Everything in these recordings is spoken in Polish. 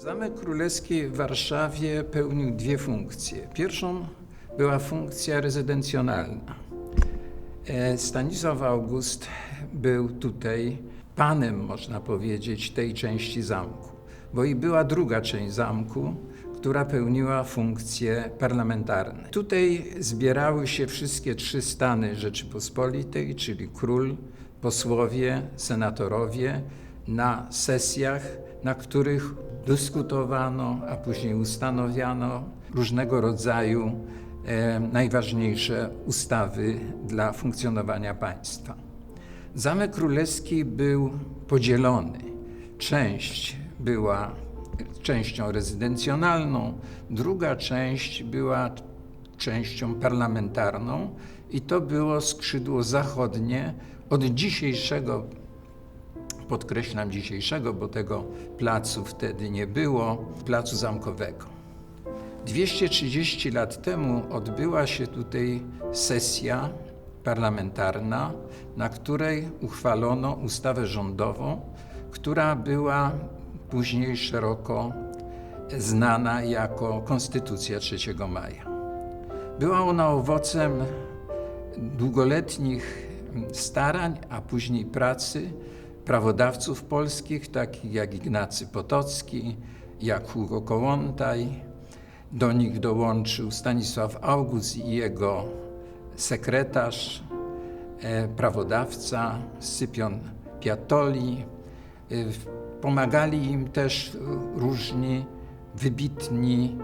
Zamek Królewski w Warszawie pełnił dwie funkcje. Pierwszą była funkcja rezydencjonalna. E, Stanisław August był tutaj panem, można powiedzieć, tej części zamku, bo i była druga część zamku, która pełniła funkcje parlamentarne. Tutaj zbierały się wszystkie trzy stany Rzeczypospolitej, czyli król, posłowie, senatorowie, na sesjach, na których dyskutowano, a później ustanawiano różnego rodzaju e, najważniejsze ustawy dla funkcjonowania państwa. Zamek Królewski był podzielony. Część była częścią rezydencjonalną, druga część była częścią parlamentarną i to było skrzydło zachodnie od dzisiejszego, podkreślam dzisiejszego, bo tego placu wtedy nie było, placu zamkowego. 230 lat temu odbyła się tutaj sesja parlamentarna, na której uchwalono ustawę rządową, która była później szeroko znana jako Konstytucja 3 maja. Była ona owocem długoletnich starań, a później pracy prawodawców polskich, takich jak Ignacy Potocki, jak Hugo Kołłątaj. Do nich dołączył Stanisław August i jego sekretarz, e, prawodawca Scypion Piatoli. E, Pomagali im też różni wybitni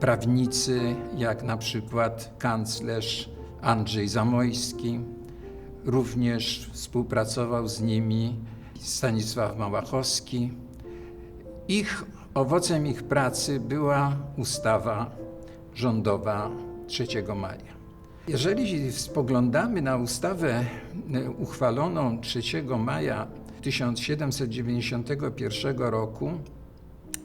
prawnicy, jak na przykład kanclerz Andrzej Zamojski. Również współpracował z nimi Stanisław Małachowski. Ich owocem ich pracy była ustawa rządowa 3 maja. Jeżeli spoglądamy na ustawę uchwaloną 3 maja 1791 roku,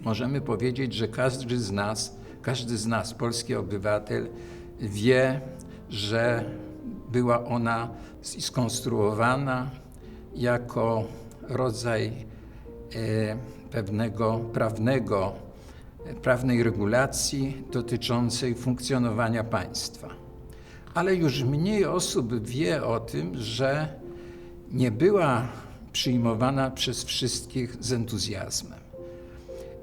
możemy powiedzieć, że każdy z nas, każdy z nas, polski obywatel, wie, że była ona skonstruowana jako rodzaj e, pewnego prawnego, prawnej regulacji dotyczącej funkcjonowania państwa. Ale już mniej osób wie o tym, że nie była przyjmowana przez wszystkich z entuzjazmem.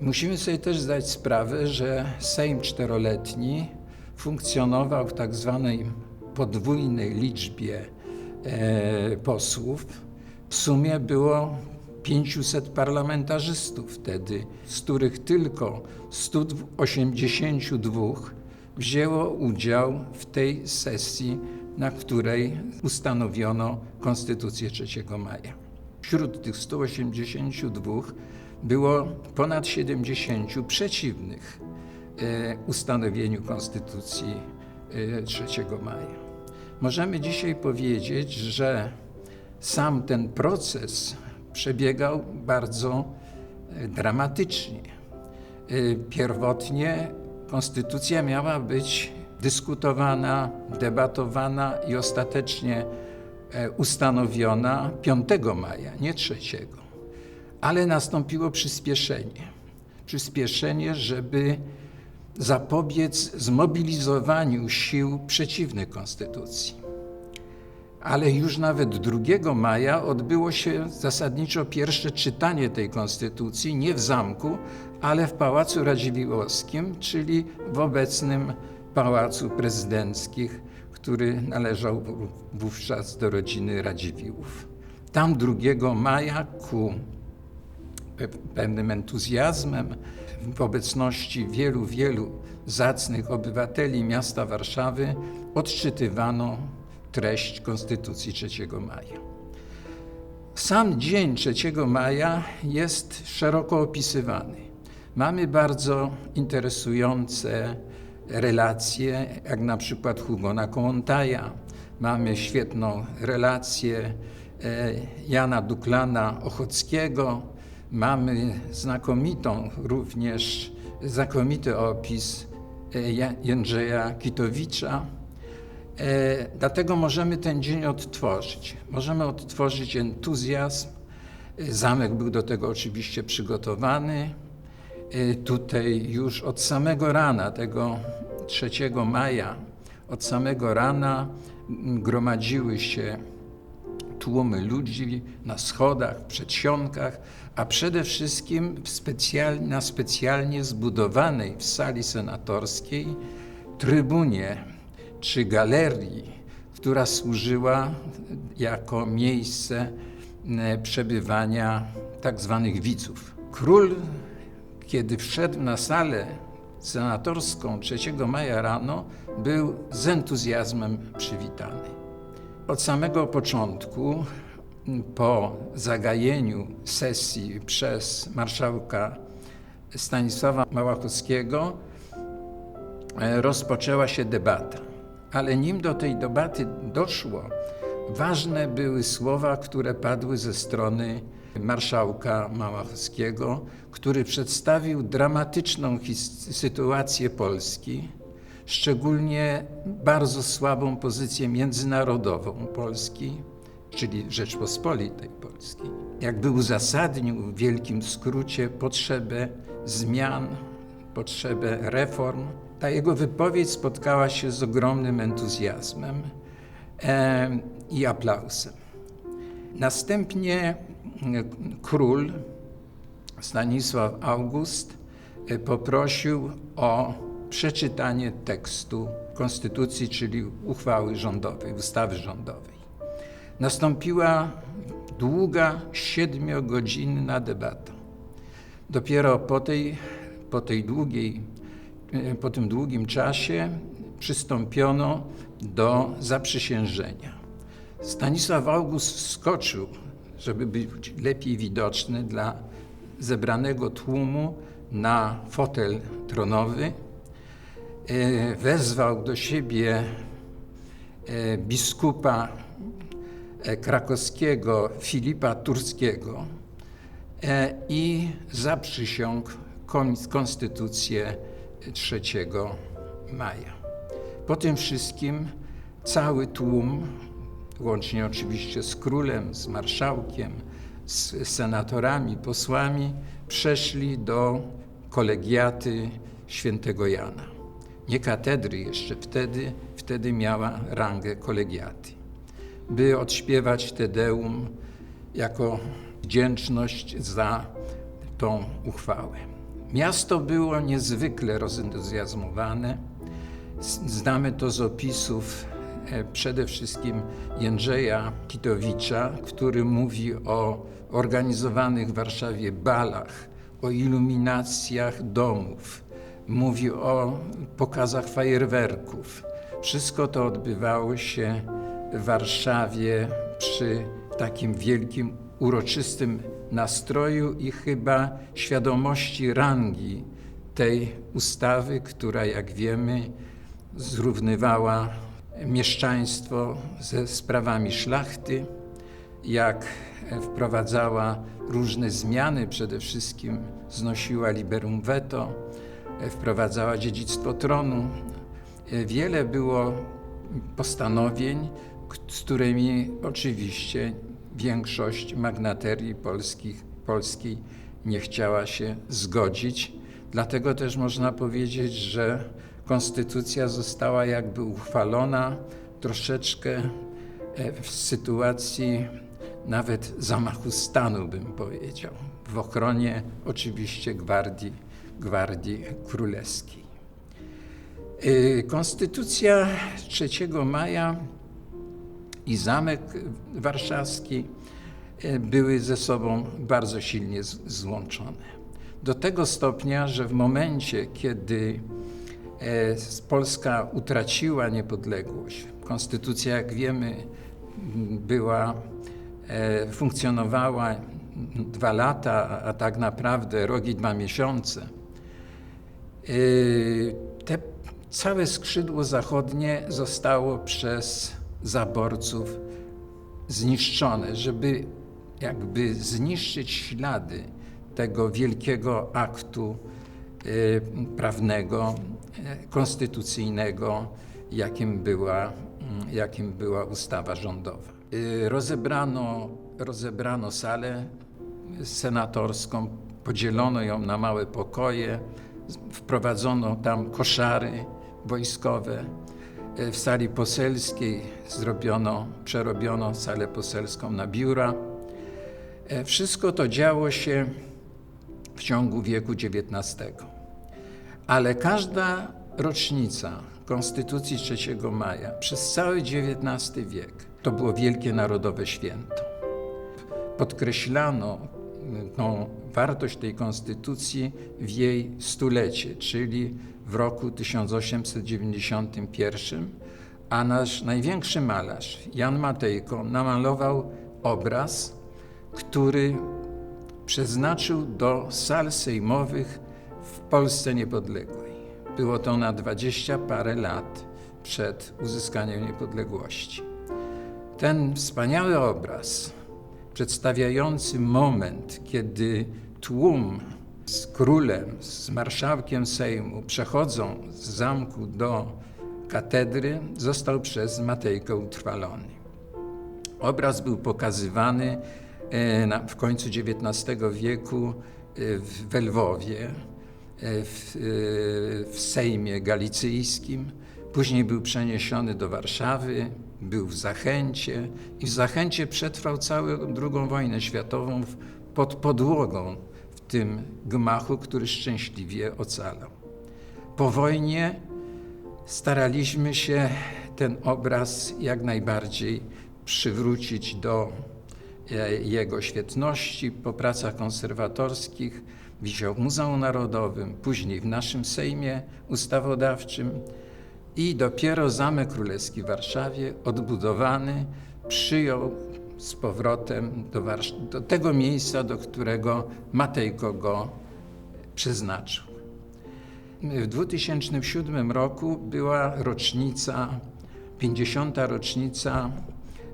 Musimy sobie też zdać sprawę, że Sejm czteroletni funkcjonował w tak zwanej podwójnej liczbie e, posłów. W sumie było 500 parlamentarzystów wtedy, z których tylko 182 wzięło udział w tej sesji, na której ustanowiono Konstytucję 3 maja. Wśród tych 182 było ponad 70 przeciwnych e, ustanowieniu Konstytucji 3 e, maja. Możemy dzisiaj powiedzieć, że sam ten proces przebiegał bardzo e, dramatycznie. Pierwotnie konstytucja miała być dyskutowana, debatowana i ostatecznie ustanowiona 5 maja, nie 3 ale nastąpiło przyspieszenie. Przyspieszenie, żeby zapobiec zmobilizowaniu sił przeciwnych konstytucji. Ale już nawet 2 maja odbyło się zasadniczo pierwsze czytanie tej konstytucji nie w zamku, ale w Pałacu Radziwiłłowskim, czyli w obecnym Pałacu Prezydenckich, który należał wówczas do rodziny Radziwiłłów. Tam 2 maja ku pewnym entuzjazmem w obecności wielu, wielu zacnych obywateli miasta Warszawy odczytywano treść Konstytucji 3 maja. Sam dzień 3 maja jest szeroko opisywany. Mamy bardzo interesujące relacje, jak na przykład Hugona Kołłątaja. Mamy świetną relację e, Jana Duklana Ochockiego, Mamy znakomitą również, znakomity opis e, Jędrzeja Kitowicza. E, dlatego możemy ten dzień odtworzyć. Możemy odtworzyć entuzjazm. E, zamek był do tego oczywiście przygotowany. Y, Tutaj już od samego rana, tego 3 maja, od samego rana gromadziły się tłumy ludzi na schodach, w przedsionkach, a przede wszystkim w specjal, na specjalnie zbudowanej w sali senatorskiej trybunie czy galerii, która służyła jako miejsce e, przebywania tak zwanych widzów. Król, kiedy wszedł na salę senatorską 3 maja rano, był z entuzjazmem przywitany. Od samego początku, po zagajeniu sesji przez marszałka Stanisława Małachowskiego, e, rozpoczęła się debata. Ale nim do tej debaty doszło, ważne były słowa, które padły ze strony marszałka Małachowskiego, który przedstawił dramatyczną sytuację Polski, szczególnie bardzo słabą pozycję międzynarodową Polski, czyli Rzeczpospolitej Polskiej. Jakby uzasadnił w wielkim skrócie potrzebę zmian, potrzebę reform. Ta jego wypowiedź spotkała się z ogromnym entuzjazmem i aplauzem. Następnie e, król Stanisław August e, poprosił o przeczytanie tekstu konstytucji, czyli uchwały rządowej, ustawy rządowej. Nastąpiła długa, siedmiogodzinna debata. Dopiero po tej, po tej długiej, e, po tym długim czasie przystąpiono do zaprzysiężenia. Stanisław August wskoczył, żeby być lepiej widoczny dla zebranego tłumu na fotel tronowy. E, Wezwał do siebie e, biskupa krakowskiego Filipa Turskiego i zaprzysiągł konstytucję 3 maja. Po tym wszystkim cały tłum, łącznie oczywiście z królem, z marszałkiem, z senatorami, posłami, przeszli do kolegiaty świętego Jana. Nie katedry jeszcze wtedy, wtedy miała rangę kolegiaty. By odśpiewać Te Deum jako wdzięczność za tą uchwałę. Miasto było niezwykle rozentuzjazmowane. Znamy to z opisów e, przede wszystkim Jędrzeja Kitowicza, który mówi o organizowanych w Warszawie balach, o iluminacjach domów, mówi o pokazach fajerwerków. Wszystko to odbywało się w Warszawie przy takim wielkim, uroczystym nastroju i chyba świadomości rangi tej ustawy, która, jak wiemy, zrównywała mieszczaństwo ze sprawami szlachty, jak wprowadzała różne zmiany, przede wszystkim znosiła liberum veto, wprowadzała dziedzictwo tronu. Wiele było postanowień, z którymi oczywiście większość magnaterii polskich, polskiej nie chciała się zgodzić. Dlatego też można powiedzieć, że konstytucja została jakby uchwalona troszeczkę e, w sytuacji nawet zamachu stanu, bym powiedział, w ochronie oczywiście gwardii, gwardii królewskiej. Y, Konstytucja 3 maja i Zamek Warszawski y, były ze sobą bardzo silnie złączone. Do tego stopnia, że w momencie, kiedy e, Polska utraciła niepodległość, konstytucja, jak wiemy, była, e, funkcjonowała dwa lata, a- tak naprawdę rok i dwa miesiące. Te całe skrzydło zachodnie zostało przez zaborców zniszczone, żeby jakby zniszczyć ślady tego wielkiego aktu yy, prawnego, yy, konstytucyjnego, jakim była, mm, jakim była ustawa rządowa. Yy, Rozebrano, rozebrano salę senatorską, podzielono ją na małe pokoje, wprowadzono tam koszary wojskowe. E, W sali poselskiej zrobiono, przerobiono salę poselską na biura. E, Wszystko to działo się w ciągu wieku XIX. Ale każda rocznica Konstytucji 3 maja przez cały XIX wiek to było wielkie narodowe święto. Podkreślano y, tą wartość tej konstytucji w jej stulecie, czyli w roku 1891, a nasz największy malarz, Jan Matejko, namalował obraz, który przeznaczył do sal sejmowych w Polsce niepodległej. Było to na dwadzieścia parę lat przed uzyskaniem niepodległości. Ten wspaniały obraz, przedstawiający moment, kiedy tłum z królem, z marszałkiem Sejmu przechodzą z zamku do katedry, został przez Matejkę utrwalony. Obraz był pokazywany e, w końcu XIX wieku e, w Lwowie, e, w, w Sejmie Galicyjskim. Później był przeniesiony do Warszawy, był w Zachęcie i w Zachęcie przetrwał całą II wojnę światową pod podłogą tym gmachu, który szczęśliwie ocalał. Po wojnie staraliśmy się ten obraz jak najbardziej przywrócić do e, jego świetności. Po pracach konserwatorskich wisiał w Muzeum Narodowym, później w naszym Sejmie Ustawodawczym i dopiero Zamek Królewski w Warszawie, odbudowany, przyjął z powrotem do, do tego miejsca, do którego Matejko go przeznaczył. W 2007 roku była rocznica, 50. rocznica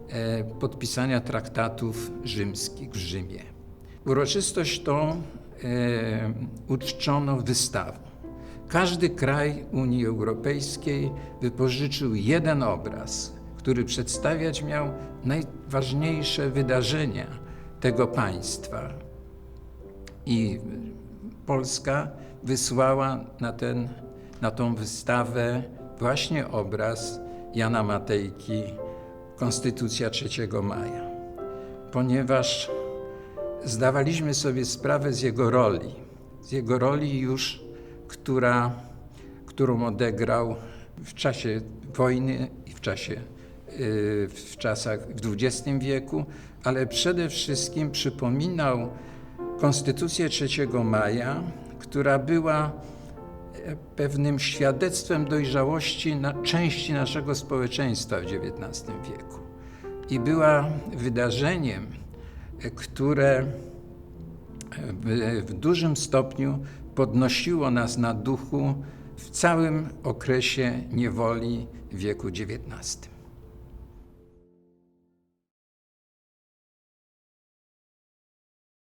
e, podpisania traktatów rzymskich w Rzymie. Uroczystość tą e, uczczono wystawą. Każdy kraj Unii Europejskiej wypożyczył jeden obraz, który przedstawiać miał najważniejsze wydarzenia tego państwa. I Polska wysłała na, ten, na tą wystawę właśnie obraz Jana Matejki Konstytucja 3 maja, ponieważ zdawaliśmy sobie sprawę z jego roli, z jego roli już, która, którą odegrał w czasie wojny i w czasie w czasach w XX wieku, ale przede wszystkim przypominał Konstytucję 3 maja, która była e, pewnym świadectwem dojrzałości na części naszego społeczeństwa w XIX wieku i była wydarzeniem, e, które w, w dużym stopniu podnosiło nas na duchu w całym okresie niewoli wieku XIX.